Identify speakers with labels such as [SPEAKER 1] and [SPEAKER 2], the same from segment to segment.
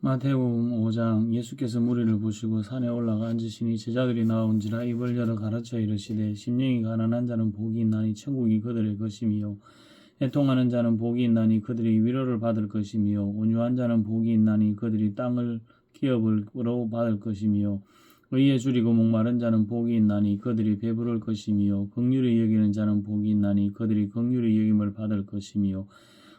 [SPEAKER 1] 마태복음 5장 예수께서 무리를 보시고 산에 올라가 앉으시니 제자들이 나온지라 입을 열어 가르쳐 이르시되 심령이 가난한 자는 복이 있나니 천국이 그들의 것이미요. 애통하는 자는 복이 있나니 그들이 위로를 받을 것이미요. 온유한 자는 복이 있나니 그들이 땅을 기업으로 받을 것이미요. 의에 줄이고 목마른 자는 복이 있나니 그들이 배부를 것이미요. 긍휼히 여기는 자는 복이 있나니 그들이 긍휼히 여김을 받을 것이미요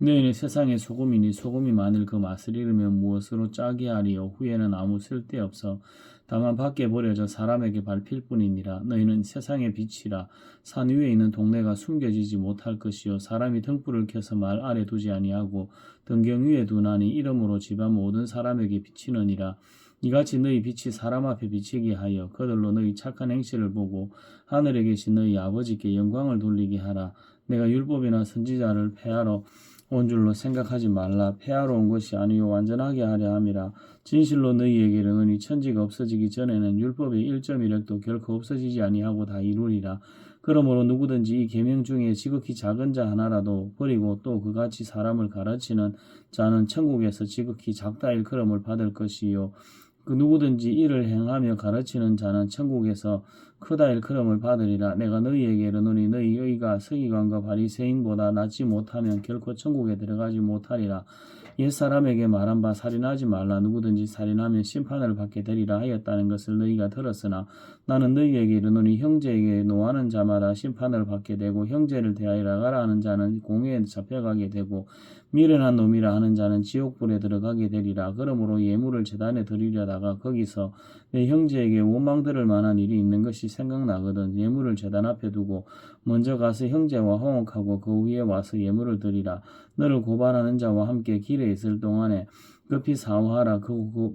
[SPEAKER 1] 너희는 세상의 소금이니 소금이 만일 그 맛을 잃으면 무엇으로 짜게 하리요? 후에는 아무 쓸데없어. 다만 밖에 버려져 사람에게 밟힐 뿐이니라. 너희는 세상의 빛이라. 산 위에 있는 동네가 숨겨지지 못할 것이요. 사람이 등불을 켜서 말 아래 두지 아니하고 등경 위에 두나니 이름으로 집안 모든 사람에게 비치느니라. 이같이 너희 빛이 사람 앞에 비치게 하여 그들로 너희 착한 행실을 보고 하늘에 계신 너희 아버지께 영광을 돌리게 하라. 내가 율법이나 선지자를 폐하러 온 줄로 생각하지 말라. 폐하러 온 것이 아니요 완전하게 하려 함이라. 진실로 너희에게 이르노니 천지가 없어지기 전에는 율법의 1.1획도 결코 없어지지 아니하고 다 이루리라. 그러므로 누구든지 이 계명 중에 지극히 작은 자 하나라도 버리고 또 그같이 사람을 가르치는 자는 천국에서 지극히 작다 일컬음을 받을 것이요 그 누구든지 이를 행하며 가르치는 자는 천국에서 크다 일컬음을 받으리라. 내가 너희에게 이르노니 너희 의가 서기관과 바리새인보다 낫지 못하면 결코 천국에 들어가지 못하리라. 옛사람에게 말한 바 살인하지 말라 누구든지 살인하면 심판을 받게 되리라 하였다는 것을 너희가 들었으나 나는 너희에게 이르노니 형제에게 노하는 자마다 심판을 받게 되고 형제를 대하여 나가라 하는 자는 공회에 잡혀가게 되고 미련한 놈이라 하는 자는 지옥불에 들어가게 되리라 그러므로 예물을 재단에 드리려다가 거기서 내 형제에게 원망 들을 만한 일이 있는 것이 생각나거든. 예물을 재단 앞에 두고 먼저 가서 형제와 화목하고 그 위에 와서 예물을 드리라. 너를 고발하는 자와 함께 길에 있을 동안에 급히 사오하라. 그, 그,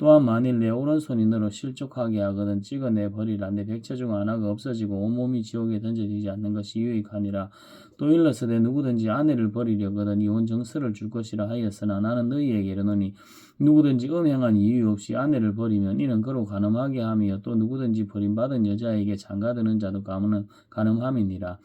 [SPEAKER 1] 또한 만일 내 오른손이 너로 실족하게 하거든 찍어내 버리라. 내 백체 중 하나가 없어지고 온몸이 지옥에 던져지지 않는 것이 유익하니라. 또 일러서되 누구든지 아내를 버리려거든 이혼 정서를 줄 것이라 하였으나 나는 너희에게 이르노니 누구든지 음행한 이유 없이 아내를 버리면 이는 그로 가늠하게 하며 또 누구든지 버림받은 여자에게 장가드는 자도 가문은 가늠함이니라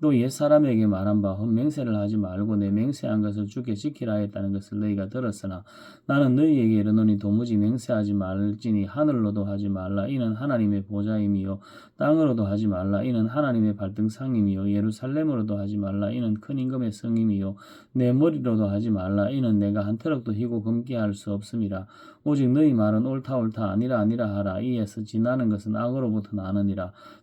[SPEAKER 1] 또 옛 사람에게 말한 바 헛맹세를 하지 말고 내 맹세한 것을 주께 지키라 했다는 것을 너희가 들었으나 나는 너희에게 이르노니 도무지 맹세하지 말지니 하늘로도 하지 말라. 이는 하나님의 보좌임이요. 땅으로도 하지 말라. 이는 하나님의 발등상임이요. 예루살렘으로도 하지 말라. 이는 큰 임금의 성임이요. 내 머리로도 하지 말라. 이는 내가 한 트럭도 희고 검게 할수 없음이라. 오직 너희 말은 옳다 옳다 아니라 아니라 하라. 이에서 지나는 것은 악으로부터 나느니라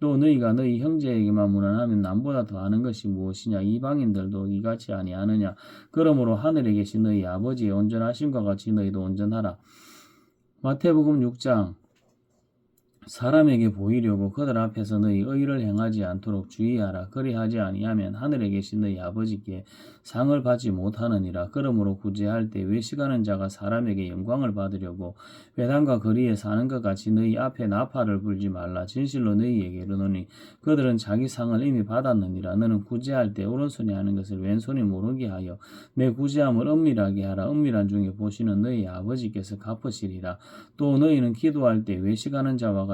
[SPEAKER 1] 또 너희가 너희 형제에게만 무난하면 남보다 더하는 것이 무엇이냐? 이방인들도 이같이 아니하느냐? 그러므로 하늘에 계신 너희 아버지의 온전하심과 같이 너희도 온전하라. 마태복음 6장 사람에게 보이려고 그들 앞에서 너희 의를 행하지 않도록 주의하라. 그리하지 아니하면 하늘에 계신 너희 아버지께 상을 받지 못하느니라. 그러므로 구제할 때 외식하는 자가 사람에게 영광을 받으려고 회당과 거리에 사는 것 같이 너희 앞에 나팔을 불지 말라. 진실로 너희에게 이르노니 그들은 자기 상을 이미 받았느니라. 너는 구제할 때 오른손이 하는 것을 왼손이 모르게 하여 내 구제함을 은밀하게 하라. 은밀한 중에 보시는 너희 아버지께서 갚으시리라. 또 너희는 기도할 때 외식하는 자와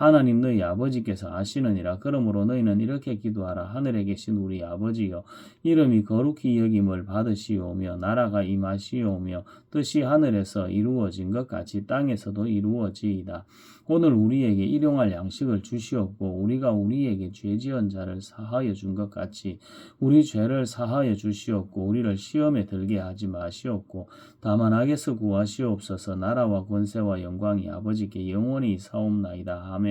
[SPEAKER 1] 하나님 너희 아버지께서 아시느니라. 그러므로 너희는 이렇게 기도하라. 하늘에 계신 우리 아버지여 이름이 거룩히 여김을 받으시오며 나라가 임하시오며 뜻이 하늘에서 이루어진 것 같이 땅에서도 이루어지이다. 오늘 우리에게 일용할 양식을 주시옵고 우리가 우리에게 죄 지은 자를 사하여 준 것 같이 우리 죄를 사하여 주시옵고 우리를 시험에 들게 하지 마시옵고 다만 악에서 구하시옵소서 나라와 권세와 영광이 아버지께 영원히 사옵나이다. 아멘.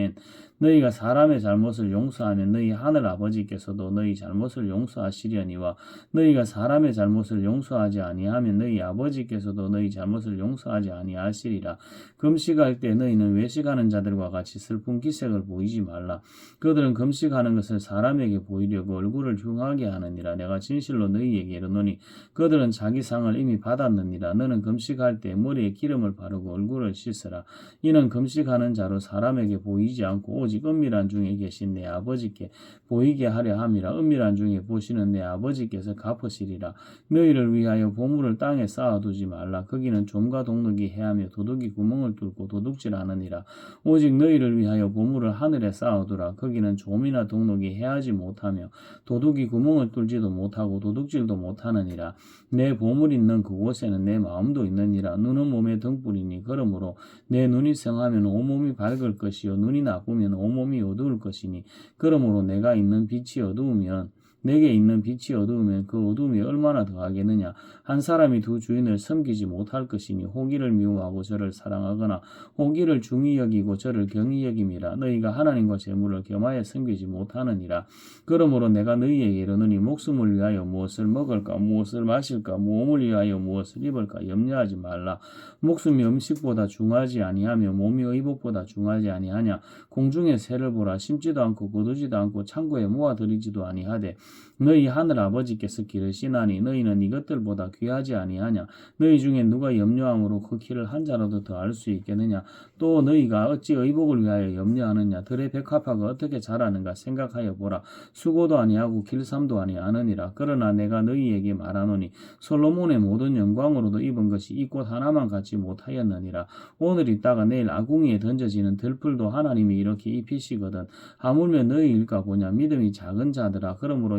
[SPEAKER 1] 너희가 사람의 잘못을 용서하면 너희 하늘 아버지께서도 너희 잘못을 용서하시려니와 너희가 사람의 잘못을 용서하지 아니하면 너희 아버지께서도 너희 잘못을 용서하지 아니하시리라. 금식할 때 너희는 외식하는 자들과 같이 슬픈 기색을 보이지 말라. 그들은 금식하는 것을 사람에게 보이려고 얼굴을 흉하게 하느니라. 내가 진실로 너희에게 이르노니 그들은 자기 상을 이미 받았느니라. 너는 금식할 때 머리에 기름을 바르고 얼굴을 씻으라. 이는 금식하는 자로 사람에게 보이지 않고 오직 은밀한 중에 계신 내 아버지께 보이게 하려 함이라. 은밀한 중에 보시는 내 아버지께서 갚으시리라. 너희를 위하여 보물을 땅에 쌓아두지 말라. 거기는 좀과 동독이 해하며 도둑이 구멍을 뚫고 도둑질하느니라. 오직 너희를 위하여 보물을 하늘에 쌓아두라. 거기는 좀이나 동독이 해하지 못하며 도둑이 구멍을 뚫지도 못하고 도둑질도 못하느니라. 내 보물 있는 그곳에는 내 마음도 있느니라. 눈은 몸의 등불이니 그러므로 내 눈이 성하면 온몸이 밝을 것이요 눈이 나쁘면 온몸이 어두울 것이니 그러므로 내가 있는 빛이 어두우면 내게 있는 빛이 어두우면 그 어두움이 얼마나 더하겠느냐. 한 사람이 두 주인을 섬기지 못할 것이니 호기를 미워하고 저를 사랑하거나 호기를 중히 여기고 저를 경히 여김이라. 너희가 하나님과 재물을 겸하여 섬기지 못하느니라. 그러므로 내가 너희에게 이르노니 목숨을 위하여 무엇을 먹을까 무엇을 마실까 몸을 위하여 무엇을 입을까 염려하지 말라. 목숨이 음식보다 중하지 아니하며 몸이 의복보다 중하지 아니하냐. 공중의 새를 보라 심지도 않고 거두지도 않고 창고에 모아들이지도 아니하되 너희 하늘 아버지께서 기르시나니 너희는 이것들보다 귀하지 아니하냐? 너희 중에 누가 염려함으로 그 키를 한 자라도 더 알 수 있겠느냐? 또 너희가 어찌 의복을 위하여 염려하느냐? 들의 백합화가 어떻게 자라는가 생각하여 보라. 수고도 아니하고 길삼도 아니하느니라. 그러나 내가 너희에게 말하노니 솔로몬의 모든 영광으로도 입은 것이 이 꽃 하나만 갖지 못하였느니라. 오늘 있다가 내일 아궁이에 던져지는 들풀도 하나님이 이렇게 입히시거든. 하물며 너희 일까 보냐? 믿음이 작은 자들아 그러므로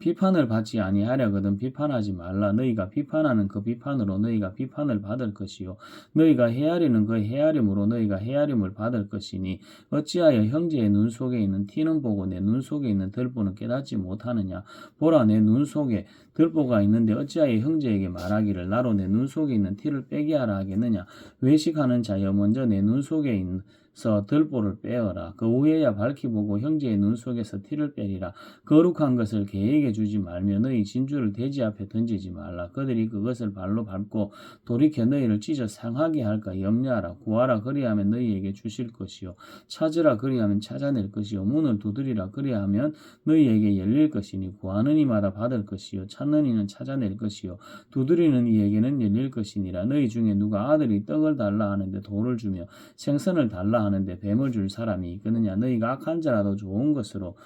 [SPEAKER 1] 비판을 받지 아니하려거든 비판하지 말라 너희가 비판하는 그 비판으로 너희가 비판을 받을 것이요 너희가 헤아리는 그 헤아림으로 너희가 헤아림을 받을 것이니 어찌하여 형제의 눈 속에 있는 티는 보고 내 눈 속에 있는 들보는 깨닫지 못하느냐 보라 내 눈 속에 들보가 있는데 어찌하여 형제에게 말하기를 나로 내 눈 속에 있는 티를 빼게 하라 하겠느냐 외식하는 자여 먼저 내 눈 속에 있는 서 들보를 빼어라. 그 후에야 밝히 보고 형제의 눈 속에서 티를 빼리라. 거룩한 것을 개에게 주지 말며 너희 진주를 돼지 앞에 던지지 말라. 그들이 그것을 발로 밟고 돌이켜 너희를 찢어 상하게 할까 염려하라. 구하라 그리하면 너희에게 주실 것이요. 찾으라 그리하면 찾아낼 것이요. 문을 두드리라 그리하면 너희에게 열릴 것이니 구하는 이마다 받을 것이요. 찾는 이는 찾아낼 것이요. 두드리는 이에게는 열릴 것이니라. 너희 중에 누가 아들이 떡을 달라 하는데 돌을 주며 생선을 달라 하는데 뱀을 줄 사람이 있거느냐 너희가 악한 자라도 좋은 것으로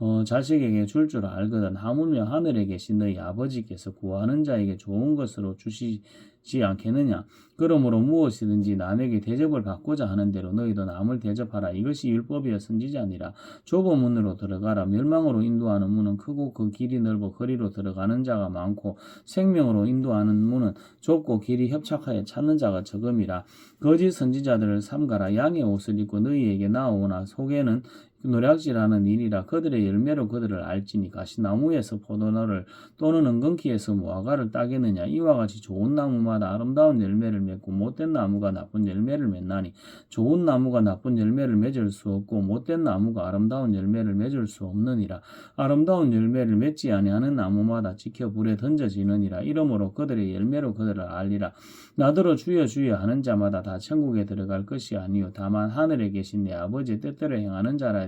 [SPEAKER 1] 어, 자식에게 줄 줄 알거든 하물며 하늘에 계신 너희 아버지께서 구하는 자에게 좋은 것으로 주시지 않겠느냐? 그러므로 무엇이든지 남에게 대접을 받고자 하는 대로 너희도 남을 대접하라. 이것이 율법이여 선지자니라 좁은 문으로 들어가라. 멸망으로 인도하는 문은 크고 그 길이 넓어 거리로 들어가는 자가 많고 생명으로 인도하는 문은 좁고 길이 협착하여 찾는 자가 적음이라. 거짓 선지자들을 삼가라. 양의 옷을 입고 너희에게 나오나 속에는 노략질하는 일이라 그들의 열매로 그들을 알지니 가시나무에서 포도나를 또는 은근키에서 무화과를 따겠느냐? 이와 같이 좋은 나무마다 아름다운 열매를 맺고 못된 나무가 나쁜 열매를 맺나니? 좋은 나무가 나쁜 열매를 맺을 수 없고 못된 나무가 아름다운 열매를 맺을 수 없느니라. 아름다운 열매를 맺지 아니하는 나무마다 지켜 불에 던져지느니라. 이러므로 그들의 열매로 그들을 알리라. 나더러 주여 주여 하는 자마다 다 천국에 들어갈 것이 아니요. 다만 하늘에 계신 내 아버지의 뜻대로 행하는 자라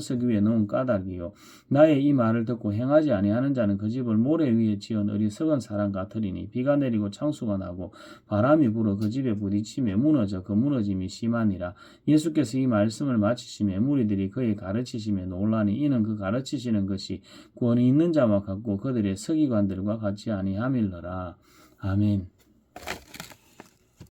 [SPEAKER 1] 석 위에 놓은 까닭이요. 나의 이 말을 듣고 행하지 아니하는 자는 그 집을 모래 위에 지은 어리석은 사람 같으리니 비가 내리고 창수가 나고 바람이 불어 그 집에 부딪히며 무너져 그 무너짐이 심하니라. 예수께서 이 말씀을 마치시며 무리들이 그의 가르치심에 놀라니 이는 그 가르치시는 것이 권위 있는 자와 같고 그들의 서기관들과 같이 아니함일러라. 아멘